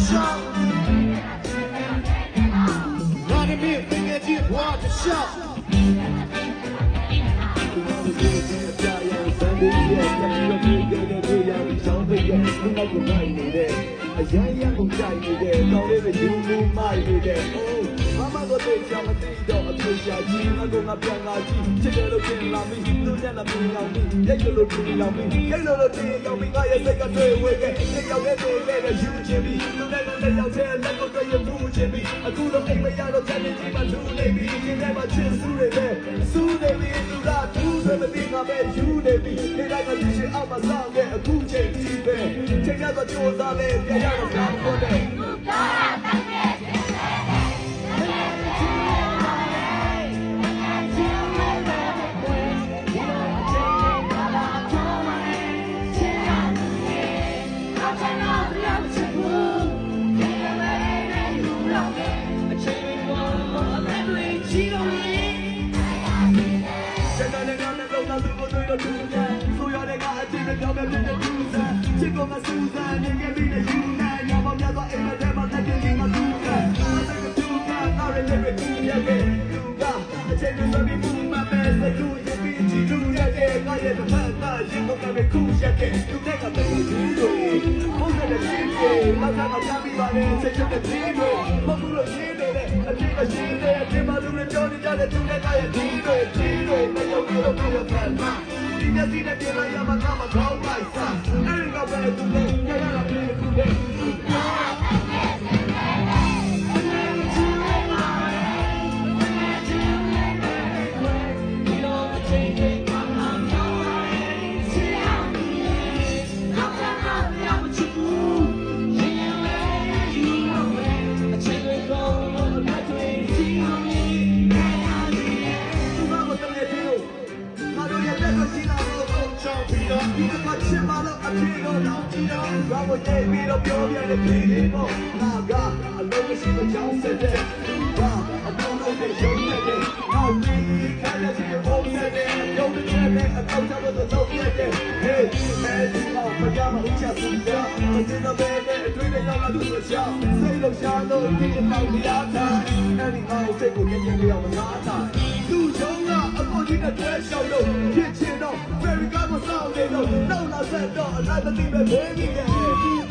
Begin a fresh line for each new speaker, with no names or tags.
笑，哪里没，我。也不，个幸福的。哦，妈， ချစ်စုတွေပဲစူးနေပြီသူကသူ့ပဲမသိငါပဲယူနေပြီဒီတိုင်းကချစ်အောင်မဆောင်ခဲ့အခုချိန်ကြီးပဲချိန်ရတော့ကြိုးစားလဲပြန်ရတော့ကောင်းဖို့တဲ့ များနဲ့လုံးသားသူကိုတွေ့တော့ထူးတယ်ဆိုရတဲ့ကအချင်းနဲ့ပြောင်းပြန်တဲ့သူစားချစ်ကုန်ကစူးစမ်းနေခဲ့ပြီးတဲ့ယူနာညပေါင်းများစွာအိမ်မက်ထဲမှာတက်တင်နေမှာသူကအားသက်ကသူကတော်ရတဲ့ပြည်သူရဲ့ပဲသူကအချင်းနဲ့ဆိုပြီးမှုမှာပဲစကူရဲ့ပြည်ကြီးလူရဲ့တဲ့ကရဲ့တစ်ဖက်ကယူကမဲ့ခုရက်တဲ့သူတဲ့ကပဲ နောက်ထပ်တော့ပြန်ပြီးပါလေစိတ်ချုပ်တဲ့ခြင်းတွေမဟုတ်ဘူးလို့ရှင်းနေတဲ့အဖြစ်ကရှင်းတဲ့အဖြစ်မှလူတွေပြောနေကြတဲ့သူတွေကရဲ့ခြင်းတွေခြင်းတွေမယုံကြည်လို့ပြောရပါလားဒီမျက်စိနဲ့ပြန်လိုက်ရမှာကမကောင်းလိုက်စားအဲ့ဒီကဘယ်သူလဲကြရတာဘယ်သူလဲ ပုံချောင်းပြီးတော့ဒီကမှချစ်မလို့အပြေတော့တောင်းကြည့်တော့ဘာကိုရေးပြီးတော့ပြောပြတဲ့ပြည်လေးပေါ့ငါကအလုံးမရှိမချောင်းဆက်တဲ့ဘာအပေါ်လို့တဲ့ရုံးနဲ့တဲ့နောက်ပြီးခါရစီပုံစံနဲ့ရုံးနဲ့တဲ့အကောက်ချလို့တော့ပြတဲ့ Hey hey တော့မကြမဦးချက်စူးတာမစင်တော့ပဲနဲ့အတွင်းနဲ့ရောက်လာသူဆိုချောင်းစိတ်လုံးရှာလို့ဒီအပေါင်းတရားထားအဲ့ဒီငါ့ကိုစိတ်ကိုငြင်းငြင်းလေးအောင်မစားတာသူ့ရုံးကအပေါ်ကြီးနဲ့တွဲလျှောက်လို့ဖြစ်ချ ဆောင်နေတော့နောက်လာဆက်တော့အလိုက်မသိပဲဘေးကြီးနဲ့ပြောတယ်